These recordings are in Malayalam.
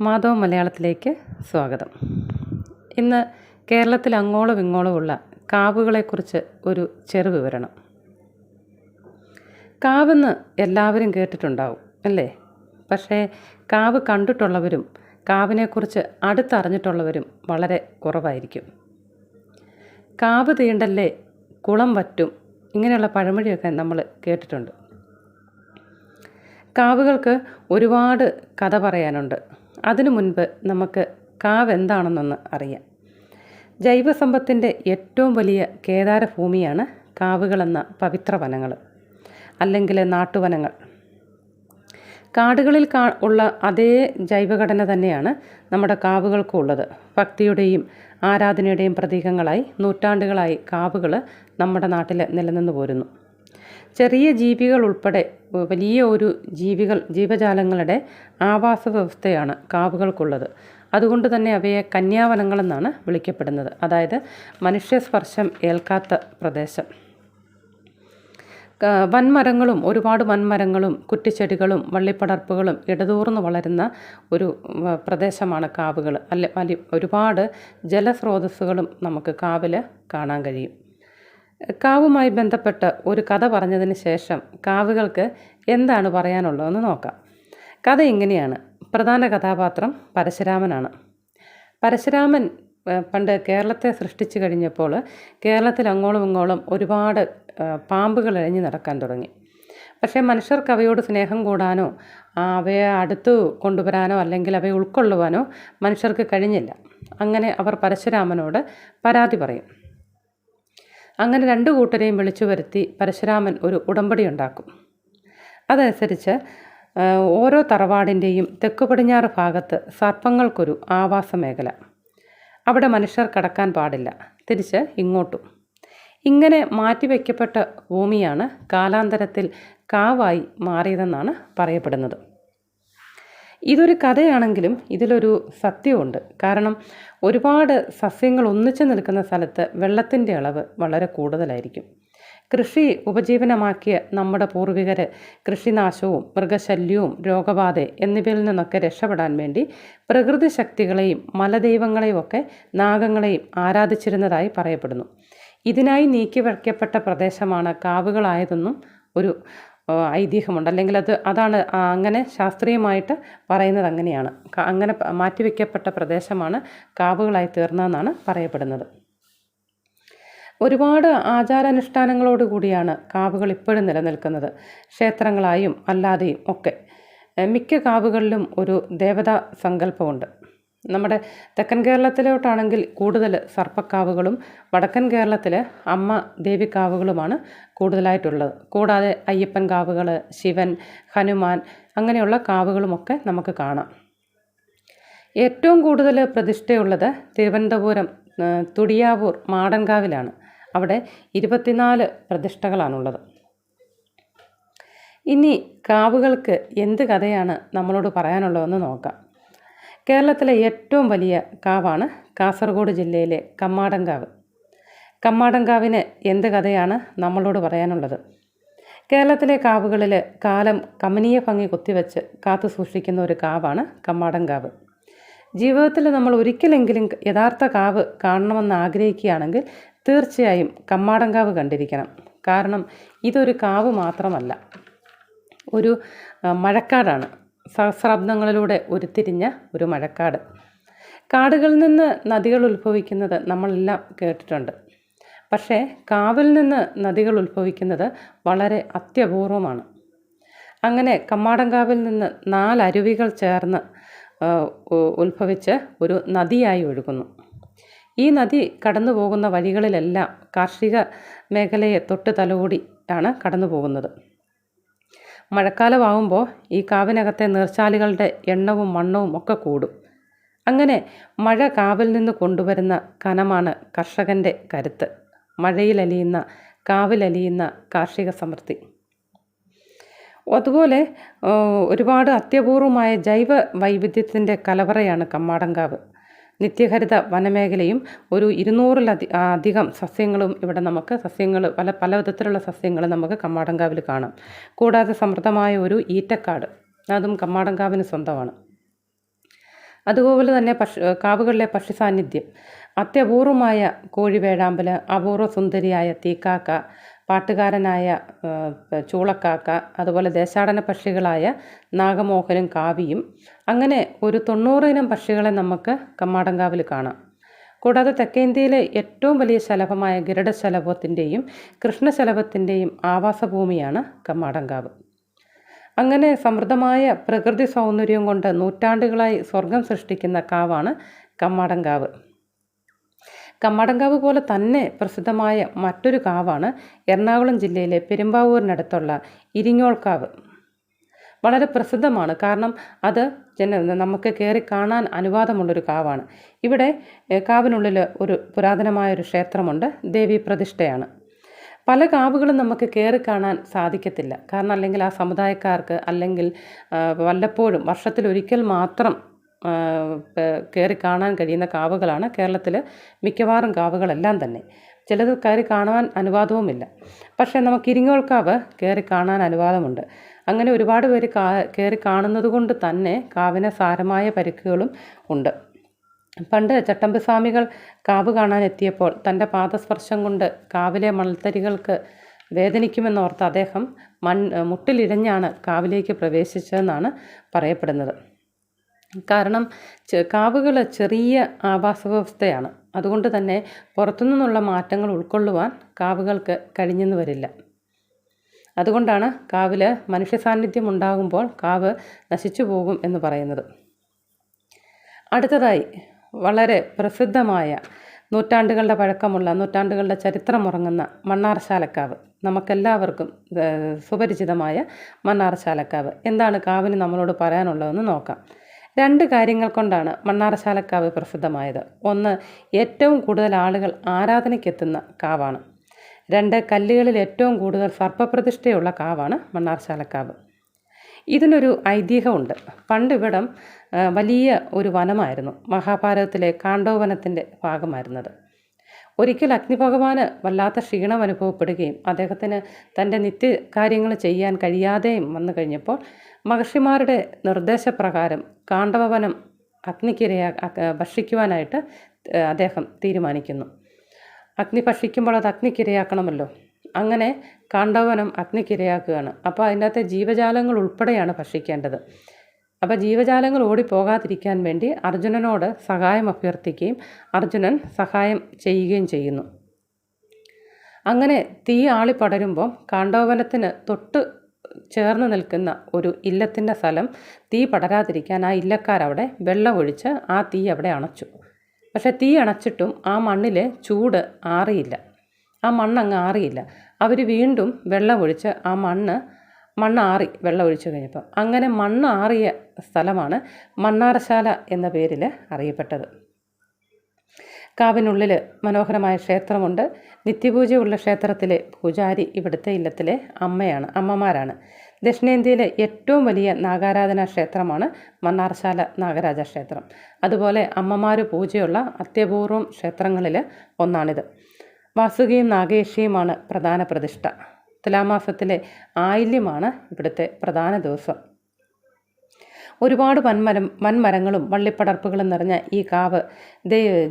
മാധവ മലയാളത്തിലേക്ക് സ്വാഗതം. ഇന്ന് കേരളത്തിൽ അങ്ങോളം ഇങ്ങോളമുള്ള കാവുകളെക്കുറിച്ച് ഒരു ചെറു വിവരണം. കാവെന്ന് എല്ലാവരും കേട്ടിട്ടുണ്ടാവും അല്ലേ? പക്ഷേ കാവ് കണ്ടിട്ടുള്ളവരും കാവിനെക്കുറിച്ച് അടുത്തറിഞ്ഞിട്ടുള്ളവരും വളരെ കുറവായിരിക്കും. കാവ് തീണ്ടല്ലേ കുളം വറ്റും ഇങ്ങനെയുള്ള പഴമൊഴിയൊക്കെ നമ്മൾ കേട്ടിട്ടുണ്ട്. കാവുകൾക്ക് ഒരുപാട് കഥ പറയാനുണ്ട്. അതിനു മുൻപ് നമുക്ക് കാവ് എന്താണെന്നൊന്ന് അറിയാം. ജൈവസമ്പത്തിന്റെ ഏറ്റവും വലിയ കേദാരഭൂമിയാണ് കാവുകളെന്ന പവിത്ര വനങ്ങൾ അല്ലെങ്കിൽ നാട്ടുവനങ്ങൾ. കാടുകളിൽ കാ ഉള്ള അതേ ജൈവഘടന തന്നെയാണ് നമ്മുടെ കാവുകൾക്കും ഉള്ളത്. ഭക്തിയുടെയും ആരാധനയുടെയും പ്രതീകങ്ങളായി നൂറ്റാണ്ടുകളായി കാവുകൾ നമ്മുടെ നാട്ടിൽ നിലനിന്ന് പോരുന്നു. ചെറിയ ജീവികൾ ഉൾപ്പെടെ വലിയ ഒരു ജീവികൾ ജീവജാലങ്ങളുടെ ആവാസ വ്യവസ്ഥയാണ് കാവുകൾക്കുള്ളത്. അതുകൊണ്ട് തന്നെ അവയെ കന്യാവനങ്ങളെന്നാണ് വിളിക്കപ്പെടുന്നത്. അതായത് മനുഷ്യസ്പർശം ഏൽക്കാത്ത പ്രദേശം. വൻമരങ്ങളും ഒരുപാട് വൻമരങ്ങളും കുറ്റിച്ചെടികളും വള്ളിപ്പടർപ്പുകളും ഇടതൂർന്ന് വളരുന്ന ഒരു പ്രദേശമാണ് കാവുകൾ. അല്ല വലിയ ഒരുപാട് ജലസ്രോതസ്സുകളും നമുക്ക് കാവിൽ കാണാൻ കഴിയും. കാവുമായി ബന്ധപ്പെട്ട് ഒരു കഥ പറഞ്ഞതിന് ശേഷം കാവുകൾക്ക് എന്താണ് പറയാനുള്ളതെന്ന് നോക്കാം. കഥ ഇങ്ങനെയാണ്. പ്രധാന കഥാപാത്രം പരശുരാമനാണ്. പരശുരാമൻ പണ്ട് കേരളത്തെ സൃഷ്ടിച്ചു കഴിഞ്ഞപ്പോൾ കേരളത്തിൽ അങ്ങോളം ഇങ്ങോളം ഒരുപാട് പാമ്പുകൾ ഇഴഞ്ഞു നടക്കാൻ തുടങ്ങി. പക്ഷേ മനുഷ്യർക്ക് അവയോട് സ്നേഹം കൂടാനോ അവയെ അടുത്ത് കൊണ്ടുവരാനോ അല്ലെങ്കിൽ അവയെ ഉൾക്കൊള്ളുവാനോ മനുഷ്യർക്ക് കഴിഞ്ഞില്ല. അങ്ങനെ അവർ പരശുരാമനോട് പരാതി പറയും. അങ്ങനെ രണ്ടു കൂട്ടരെയും വിളിച്ചു വരുത്തി പരശുരാമൻ ഒരു ഉടമ്പടി ഉണ്ടാക്കും. അതനുസരിച്ച് ഓരോ തറവാടിന്റെയും തെക്കു പടിഞ്ഞാറ് ഭാഗത്ത് സർപ്പങ്ങൾക്കൊരു ആവാസ മേഖല അവിടെ മനുഷ്യർ കടക്കാൻ പാടില്ല. തിരിച്ച് ഇങ്ങോട്ടും. ഇങ്ങനെ മാറ്റിവെക്കപ്പെട്ട ഭൂമിയാണ് കാലാന്തരത്തിൽ കാവായി മാറിയതെന്നാണ് പറയപ്പെടുന്നത്. ഇതൊരു കഥയാണെങ്കിലും ഇതിലൊരു സത്യമുണ്ട് കാരണം ഒരുപാട് സസ്യങ്ങൾ ഒന്നിച്ചു നിൽക്കുന്ന സ്ഥലത്ത് വെള്ളത്തിന്റെ അളവ് വളരെ കൂടുതലായിരിക്കും. കൃഷി ഉപജീവനമാക്കിയ നമ്മുടെ പൂർവികർ കൃഷിനാശവും മൃഗശല്യവും രോഗബാധ എന്നിവയിൽ നിന്നൊക്കെ രക്ഷപ്പെടാൻ വേണ്ടി പ്രകൃതി ശക്തികളെയും മലദൈവങ്ങളെയും ഒക്കെ നാഗങ്ങളെയും ആരാധിച്ചിരുന്നതായി പറയപ്പെടുന്നു. ഇതിനായി നീക്കി വയ്ക്കപ്പെട്ട പ്രദേശമാണ് കാവുകളായതെന്നും ഒരു ഐതിഹ്യമുണ്ട്. അല്ലെങ്കിൽ അത് അതാണ് അങ്ങനെ ശാസ്ത്രീയമായിട്ട് പറയുന്നത് അങ്ങനെയാണ്. അങ്ങനെ മാറ്റിവെക്കപ്പെട്ട പ്രദേശമാണ് കാവുകളായി തീർന്നതെന്നാണ് പറയപ്പെടുന്നത്. ഒരുപാട് ആചാരാനുഷ്ഠാനങ്ങളോട് കൂടിയാണ് കാവുകൾ ഇപ്പോഴും നിലനിൽക്കുന്നത്. ക്ഷേത്രങ്ങളായും അല്ലാതെയും ഒക്കെ. മിക്ക കാവുകളിലും ഒരു ദേവതാ സങ്കല്പമുണ്ട്. നമ്മുടെ തെക്കൻ കേരളത്തിലോട്ടാണെങ്കിൽ കൂടുതൽ സർപ്പക്കാവുകളും വടക്കൻ കേരളത്തിൽ അമ്മ ദേവിക്കാവുകളുമാണ് കൂടുതലായിട്ടുള്ളത്. കൂടാതെ അയ്യപ്പൻ കാവുകൾ ശിവൻ ഹനുമാൻ അങ്ങനെയുള്ള കാവുകളുമൊക്കെ നമുക്ക് കാണാം. ഏറ്റവും കൂടുതൽ പ്രതിഷ്ഠയുള്ളത് തിരുവനന്തപുരം തുടിയാവൂർ മാടൻകാവിലാണ്. അവിടെ ഇരുപത്തിനാല് പ്രതിഷ്ഠകളാണുള്ളത്. ഇനി കാവുകൾക്ക് എന്ത് കഥയാണ് നമ്മളോട് പറയാനുള്ളതെന്ന് നോക്കാം. കേരളത്തിലെ ഏറ്റവും വലിയ കാവാണ് കാസർഗോഡ് ജില്ലയിലെ കമ്മാടങ്കാവ് കമ്മാടങ്കാവിന് എന്ത് കഥയാണ് നമ്മളോട് പറയാനുള്ളത്? കേരളത്തിലെ കാവുകളിൽ കാലം കമനീയ ഭംഗി കുത്തിവെച്ച് കാത്തു സൂക്ഷിക്കുന്ന ഒരു കാവാണ് കമ്മാടങ്കാവ് ജീവിതത്തിൽ നമ്മൾ ഒരിക്കലെങ്കിലും യഥാർത്ഥ കാവ് കാണണമെന്ന് ആഗ്രഹിക്കുകയാണെങ്കിൽ തീർച്ചയായും കമ്മാടങ്കാവ് കണ്ടിരിക്കണം. കാരണം ഇതൊരു കാവ് മാത്രമല്ല. ഒരു മഴക്കാടാണ്. സഹസ്രാബ്ദങ്ങളിലൂടെ ഉരുത്തിരിഞ്ഞ ഒരു മഴക്കാട്. കാടുകളിൽ നിന്ന് നദികൾ ഉത്ഭവിക്കുന്നത് നമ്മളെല്ലാം കേട്ടിട്ടുണ്ട്. പക്ഷേ കാവിൽ നിന്ന് നദികൾ ഉത്ഭവിക്കുന്നത് വളരെ അത്യപൂർവമാണ്. അങ്ങനെ കമ്മാടംകാവിൽ നിന്ന് നാല് അരുവികൾ ചേർന്ന് ഉത്ഭവിച്ച് ഒരു നദിയായി ഒഴുകുന്നു. ഈ നദി കടന്നു പോകുന്ന വഴികളിലെല്ലാം കാർഷിക മേഖലയെ തൊട്ട് തലോടി ആണ് കടന്നു പോകുന്നത് മഴക്കാലമാകുമ്പോൾ ഈ കാവിനകത്തെ നീർച്ചാലുകളുടെ എണ്ണവും മണ്ണവും ഒക്കെ കൂടും. അങ്ങനെ മഴ കാവിൽ നിന്ന് കൊണ്ടുവരുന്ന കനമാണ് കർഷകന്റെ കരുത്ത്. മഴയിലലിയുന്ന കാവിലലിയുന്ന കാർഷിക സമൃദ്ധി. അതുപോലെ ഒരുപാട് അത്യപൂർവമായ ജൈവ വൈവിധ്യത്തിന്റെ കലവറയാണ് കമ്മാടൻകാവ് നിത്യഹരിത വനമേഖലയും ഒരു ഇരുന്നൂറിലധി അധികം സസ്യങ്ങളും ഇവിടെ നമുക്ക് സസ്യങ്ങൾ പല പല വിധത്തിലുള്ള സസ്യങ്ങൾ നമുക്ക് കമ്മാടങ്കാവിൽ കാണാം. കൂടാതെ സമൃദ്ധമായ ഒരു ഈറ്റക്കാട്. അതും കമ്മാടങ്കാവിന് സ്വന്തമാണ്. അതുപോലെ തന്നെ പക്ഷി കാവുകളിലെ പക്ഷി സാന്നിധ്യം അത്യപൂർവമായ കോഴി വേഴാമ്പൽ അപൂർവ സുന്ദരിയായ തീക്കാക്ക പാട്ടുകാരനായ ചൂളക്കാക്ക അതുപോലെ ദേശാടന പക്ഷികളായ നാഗമോഹനും കാവിയും അങ്ങനെ ഒരു തൊണ്ണൂറിനം പക്ഷികളെ നമുക്ക് കമ്മാടങ്കാവിൽ കാണാം. കൂടാതെ തെക്കേന്ത്യയിലെ ഏറ്റവും വലിയ ശലഭമായ ഗരുഡശലഭത്തിന്റെയും കൃഷ്ണശലഭത്തിന്റെയും ആവാസഭൂമിയാണ് കമ്മാടങ്കാവ്. അങ്ങനെ സമൃദ്ധമായ പ്രകൃതി സൗന്ദര്യം കൊണ്ട് നൂറ്റാണ്ടുകളായി സ്വർഗം സൃഷ്ടിക്കുന്ന കാവാണ് കമ്മാടങ്കാവ്. കമ്മടങ്കാവ് പോലെ തന്നെ പ്രസിദ്ധമായ മറ്റൊരു കാവാണ് എറണാകുളം ജില്ലയിലെ പെരുമ്പാവൂരിനടുത്തുള്ള ഇരിങ്ങോൾക്കാവ് വളരെ പ്രസിദ്ധമാണ്. കാരണം അത് ജന നമുക്ക് കയറി കാണാൻ അനുവാദമുള്ളൊരു കാവാണ്. ഇവിടെ കാവിനുള്ളിൽ ഒരു പുരാതനമായൊരു ക്ഷേത്രമുണ്ട്. ദേവി പ്രതിഷ്ഠയാണ്. പല കാവുകളും നമുക്ക് കയറി കാണാൻ സാധിക്കത്തില്ല. കാരണം അല്ലെങ്കിൽ ആ സമുദായക്കാർക്ക് അല്ലെങ്കിൽ വല്ലപ്പോഴും വർഷത്തിലൊരിക്കൽ മാത്രം കയറി കാണാൻ കഴിയുന്ന കാവുകളാണ്. കേരളത്തിൽ മിക്കവാറും കാവുകളെല്ലാം തന്നെ. ചിലത് കയറി കാണുവാൻ അനുവാദവുമില്ല. പക്ഷേ നമുക്ക് ഇരിങ്ങോൾക്കാവ് കയറി കാണാൻ അനുവാദമുണ്ട്. അങ്ങനെ ഒരുപാട് പേര് കാ കയറി കാണുന്നത് കൊണ്ട് തന്നെ കാവിന് സാരമായ പരിക്കുകളും ഉണ്ട്. പണ്ട് ചട്ടമ്പിസ്വാമികൾ കാവ് കാണാൻ എത്തിയപ്പോൾ തന്റെ പാദസ്പർശം കൊണ്ട് കാവിലെ മണൽത്തരികൾക്ക് വേദനിക്കുമെന്നോർത്ത് അദ്ദേഹം മൺ മുട്ടിലിഴഞ്ഞാണ് കാവിലേക്ക് പ്രവേശിച്ചതെന്നാണ് പറയപ്പെടുന്നത്. കാരണം കാവുകൾ ചെറിയ ആവാസ വ്യവസ്ഥയാണ് അതുകൊണ്ട് തന്നെ പുറത്തുനിന്നുള്ള മാറ്റങ്ങൾ ഉൾക്കൊള്ളുവാൻ കാവുകൾക്ക് കഴിഞ്ഞെന്ന് വരില്ല. അതുകൊണ്ടാണ് കാവിൽ മനുഷ്യ സാന്നിധ്യം ഉണ്ടാകുമ്പോൾ കാവ് നശിച്ചു പോകും എന്ന് പറയുന്നത്. അടുത്തതായി വളരെ പ്രസിദ്ധമായ നൂറ്റാണ്ടുകളുടെ പഴക്കമുള്ള നൂറ്റാണ്ടുകളുടെ ചരിത്രമുറങ്ങുന്ന മണ്ണാർശാലക്കാവ്. നമുക്കെല്ലാവർക്കും സുപരിചിതമായ മണ്ണാർശാലക്കാവ്. എന്താണ് കാവിന് നമ്മളോട് പറയാനുള്ളതെന്ന് നോക്കാം. രണ്ട് കാര്യങ്ങൾ കൊണ്ടാണ് മണ്ണാറശാലക്കാവ് പ്രസിദ്ധമായത്. ഒന്ന് ഏറ്റവും കൂടുതൽ ആളുകൾ ആരാധനയ്ക്കെത്തുന്ന കാവാണ്. രണ്ട് കല്ലുകളിൽ ഏറ്റവും കൂടുതൽ സർപ്പപ്രതിഷ്ഠയുള്ള കാവാണ് മണ്ണാർശാലക്കാവ് ഇതിനൊരു ഐതിഹ്യമുണ്ട്. പണ്ട് ഇവിടം വലിയ ഒരു വനമായിരുന്നു. മഹാഭാരതത്തിലെ കാണ്ഡവനത്തിന്റെ ഭാഗമായിരുന്നത്. ഒരിക്കൽ അഗ്നിഭഗവാന് വല്ലാത്ത ക്ഷീണം അനുഭവപ്പെടുകയും അദ്ദേഹത്തിന് തന്റെ നിത്യകാര്യങ്ങൾ ചെയ്യാൻ കഴിയാതെയും വന്നു കഴിഞ്ഞപ്പോൾ മഹർഷിമാരുടെ നിർദ്ദേശപ്രകാരം കാണ്ഡവവനം അഗ്നിക്കിരയാ ഭക്ഷിക്കുവാനായിട്ട് അദ്ദേഹം തീരുമാനിക്കുന്നു. അഗ്നി ഭക്ഷിക്കുമ്പോൾ അത് അഗ്നിക്കിരയാക്കണമല്ലോ. അങ്ങനെ കാണ്ഡവനം അഗ്നിക്കിരയാക്കുകയാണ്. അപ്പോൾ അതിനകത്തെ ജീവജാലങ്ങൾ ഉൾപ്പെടെയാണ് ഭക്ഷിക്കേണ്ടത്. അപ്പോൾ ജീവജാലങ്ങൾ ഓടിപ്പോകാതിരിക്കാൻ വേണ്ടി അർജുനനോട് സഹായം അഭ്യർത്ഥിക്കുകയും അർജുനൻ സഹായം ചെയ്യുകയും ചെയ്യുന്നു. അങ്ങനെ തീ ആളി പടരുമ്പോൾ കാണ്ഡവനത്തിന് തൊട്ട് ചേർന്ന് നിൽക്കുന്ന ഒരു ഇല്ലത്തിന്റെ സ്ഥലം തീ പടരാതിരിക്കാൻ ആ ഇല്ലക്കാരവിടെ വെള്ളമൊഴിച്ച് ആ തീ അവിടെ അണച്ചു. പക്ഷെ തീ അണച്ചിട്ടും ആ മണ്ണിലെ ചൂട് ആറിയില്ല. ആ മണ്ണങ്ങ് ആറിയില്ല. അവർ വീണ്ടും വെള്ളമൊഴിച്ച് ആ മണ്ണ് മണ്ണാറി വെള്ളം ഒഴിച്ചു കഴിഞ്ഞപ്പോൾ. അങ്ങനെ മണ്ണാറിയ സ്ഥലമാണ് മണ്ണാറശാല എന്ന പേരിൽ അറിയപ്പെട്ടത്. കാവിനുള്ളിൽ മനോഹരമായ ക്ഷേത്രമുണ്ട്. നിത്യപൂജയുള്ള ക്ഷേത്രത്തിലെ പൂജാരി ഇവിടുത്തെ ഇല്ലത്തിലെ അമ്മയാണ് അമ്മമാരാണ്. ദക്ഷിണേന്ത്യയിലെ ഏറ്റവും വലിയ നാഗാരാധനാ ക്ഷേത്രമാണ് മണ്ണാർശാല നാഗരാജ ക്ഷേത്രം. അതുപോലെ അമ്മമാർ പൂജയുള്ള അത്യപൂർവം ക്ഷേത്രങ്ങളിൽ ഒന്നാണിത്. വാസുകിയും നാഗേഷിയുമാണ് പ്രധാന പ്രതിഷ്ഠ. തുലാമാസത്തിലെ ആയില്യമാണ് ഇവിടുത്തെ പ്രധാന ദിവസം. ഒരുപാട് വൻമരം വൻമരങ്ങളും വള്ളിപ്പടർപ്പുകളും നിറഞ്ഞ ഈ കാവ്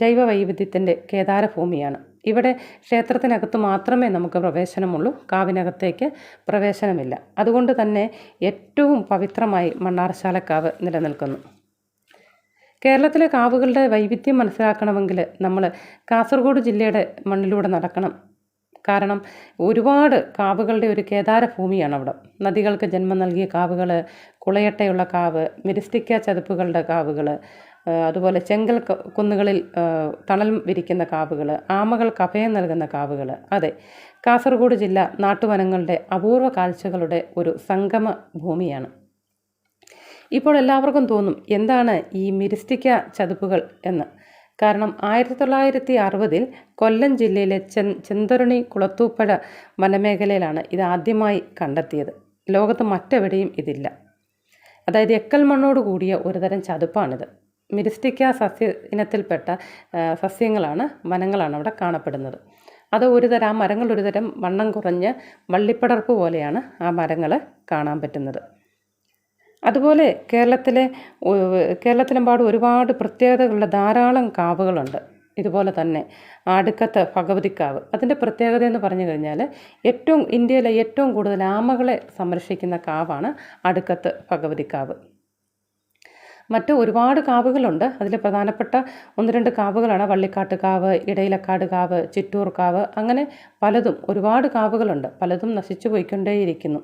ജൈവ വൈവിധ്യത്തിന്റെ കേദാരഭൂമിയാണ്. ഇവിടെ ക്ഷേത്രത്തിനകത്ത് മാത്രമേ നമുക്ക് പ്രവേശനമുള്ളൂ കാവിനകത്തേക്ക് പ്രവേശനമില്ല. അതുകൊണ്ട് തന്നെ ഏറ്റവും പവിത്രമായി മണ്ണാർശാലക്കാവ് നിലനിൽക്കുന്നു. കേരളത്തിലെ കാവുകളുടെ വൈവിധ്യം മനസ്സിലാക്കണമെങ്കിൽ നമ്മൾ കാസർഗോഡ് ജില്ലയുടെ മണ്ണിലൂടെ നടക്കണം. കാരണം ഒരുപാട് കാവുകളുടെ ഒരു കേദാര ഭൂമിയാണ് അവിടെ നദികൾക്ക് ജന്മം നൽകിയ കാവുകൾ കുളയട്ടയുള്ള കാവ് മിരിസ്റ്റിക്ക ചതുപ്പുകളുടെ കാവുകൾ അതുപോലെ ചെങ്കൽ കുന്നുകളിൽ തണൽ വിരിക്കുന്ന കാവുകൾ ആമകൾ കഫയം നൽകുന്ന കാവുകൾ അതെ കാസർഗോഡ് ജില്ല നാട്ടുവനങ്ങളുടെ അപൂർവ കാഴ്ചകളുടെ ഒരു സംഗമ ഭൂമിയാണ്. ഇപ്പോൾ എല്ലാവർക്കും തോന്നും എന്താണ് ഈ മിരിസ്റ്റിക്ക ചതുപ്പുകൾ എന്ന്? കാരണം ആയിരത്തി തൊള്ളായിരത്തി അറുപതിൽ കൊല്ലം ജില്ലയിലെ ചെ ചെന്തരുണി കുളത്തൂപ്പഴ വനമേഖലയിലാണ് ഇത് ആദ്യമായി കണ്ടെത്തിയത്. ലോകത്ത് മറ്റെവിടെയും ഇതില്ല. അതായത് എക്കൽ മണ്ണോട് കൂടിയ ഒരുതരം ചതുപ്പാണിത്. മിരിസ്റ്റിക്ക സസ്യ ഇനത്തിൽപ്പെട്ട സസ്യങ്ങളാണ് വനങ്ങളാണ് അവിടെ കാണപ്പെടുന്നത്. അത് ഒരു തരം ആ മരങ്ങൾ ഒരുതരം വണ്ണം കുറഞ്ഞ് വള്ളിപ്പടർപ്പ് പോലെയാണ് ആ മരങ്ങൾ കാണാൻ പറ്റുന്നത്. അതുപോലെ കേരളത്തിലെ കേരളത്തിലെമ്പാടും ഒരുപാട് പ്രത്യേകതകളുള്ള ധാരാളം കാവുകളുണ്ട്. ഇതുപോലെ തന്നെ ആടുക്കത്ത് ഭഗവതിക്കാവ്. അതിന്റെ പ്രത്യേകത എന്ന് പറഞ്ഞു കഴിഞ്ഞാൽ ഏറ്റവും ഇന്ത്യയിലെ ഏറ്റവും കൂടുതൽ ആമകളെ സംരക്ഷിക്കുന്ന കാവാണ് അടുക്കത്ത് ഭഗവതിക്കാവ്. മറ്റ് ഒരുപാട് കാവുകളുണ്ട്. അതിൽ പ്രധാനപ്പെട്ട ഒന്ന് രണ്ട് കാവുകളാണ്. വള്ളിക്കാട്ട് കാവ് ഇടയിലക്കാട് കാവ് ചിറ്റൂർ കാവ് അങ്ങനെ പലതും ഒരുപാട് കാവുകളുണ്ട്. പലതും നശിച്ചു പോയിക്കൊണ്ടേയിരിക്കുന്നു.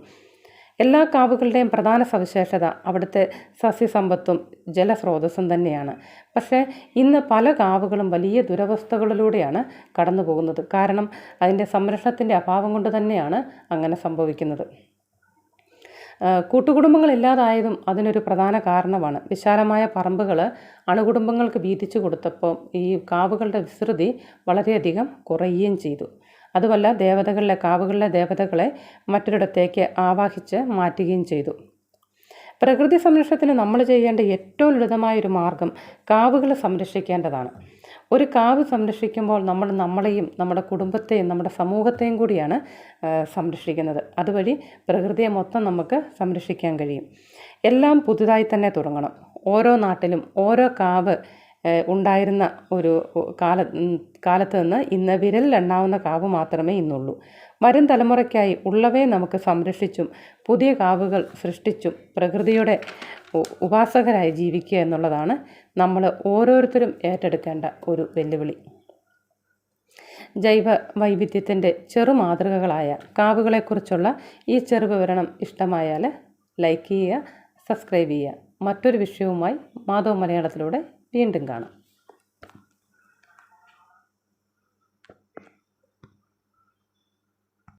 എല്ലാ കാവുകളുടെയും പ്രധാന സവിശേഷത അവിടുത്തെ സസ്യസമ്പത്തും ജലസ്രോതസ്സും തന്നെയാണ്. പക്ഷേ ഇന്ന് പല കാവുകളും വലിയ ദുരവസ്ഥകളിലൂടെയാണ് കടന്നു പോകുന്നത് കാരണം അതിന്റെ സംരക്ഷണത്തിന്റെ അഭാവം കൊണ്ട് തന്നെയാണ് അങ്ങനെ സംഭവിക്കുന്നത്. കൂട്ടുകുടുംബങ്ങളില്ലാതായതും അതിനൊരു പ്രധാന കാരണമാണ്. വിശാലമായ പറമ്പുകൾ അണുകുടുംബങ്ങൾക്ക് വീതിച്ചു കൊടുത്തപ്പോൾ ഈ കാവുകളുടെ വിസ്തൃതി വളരെയധികം കുറയുകയും ചെയ്തു. അതുമല്ല ദേവതകളിലെ കാവുകളിലെ ദേവതകളെ മറ്റൊരിടത്തേക്ക് ആവാഹിച്ച് മാറ്റുകയും ചെയ്തു. പ്രകൃതി സംരക്ഷണത്തിന് നമ്മൾ ചെയ്യേണ്ട ഏറ്റവും ലളിതമായൊരു മാർഗം കാവുകൾ സംരക്ഷിക്കേണ്ടതാണ്. ഒരു കാവ് സംരക്ഷിക്കുമ്പോൾ നമ്മൾ നമ്മളെയും നമ്മുടെ കുടുംബത്തെയും നമ്മുടെ സമൂഹത്തെയും കൂടിയാണ് സംരക്ഷിക്കുന്നത്. അതുവഴി പ്രകൃതിയെ മൊത്തം നമുക്ക് സംരക്ഷിക്കാൻ കഴിയും. എല്ലാം പുതുതായി തന്നെ തുടങ്ങണം. ഓരോ നാട്ടിലും ഓരോ കാവ് ഉണ്ടായിരുന്ന ഒരു കാല കാലത്ത് നിന്ന് ഇന്ന് വിരലിലെണ്ണാവുന്ന കാവ് മാത്രമേ ഇന്നുള്ളൂ. വരും തലമുറയ്ക്കായി ഉള്ളവയെ നമുക്ക് സംരക്ഷിച്ചും പുതിയ കാവുകൾ സൃഷ്ടിച്ചും പ്രകൃതിയുടെ ഉപാസകരായി ജീവിക്കുക എന്നുള്ളതാണ് നമ്മൾ ഓരോരുത്തരും ഏറ്റെടുക്കേണ്ട ഒരു വെല്ലുവിളി. ജൈവ വൈവിധ്യത്തിന്റെ ചെറു മാതൃകകളായ കാവുകളെക്കുറിച്ചുള്ള ഈ ചെറു വിവരണം ഇഷ്ടമായാൽ ലൈക്ക് ചെയ്യുക സബ്സ്ക്രൈബ് ചെയ്യുക. മറ്റൊരു വിഷയവുമായി മാധവ മലയാളത്തിലൂടെ വീണ്ടും കാണാം.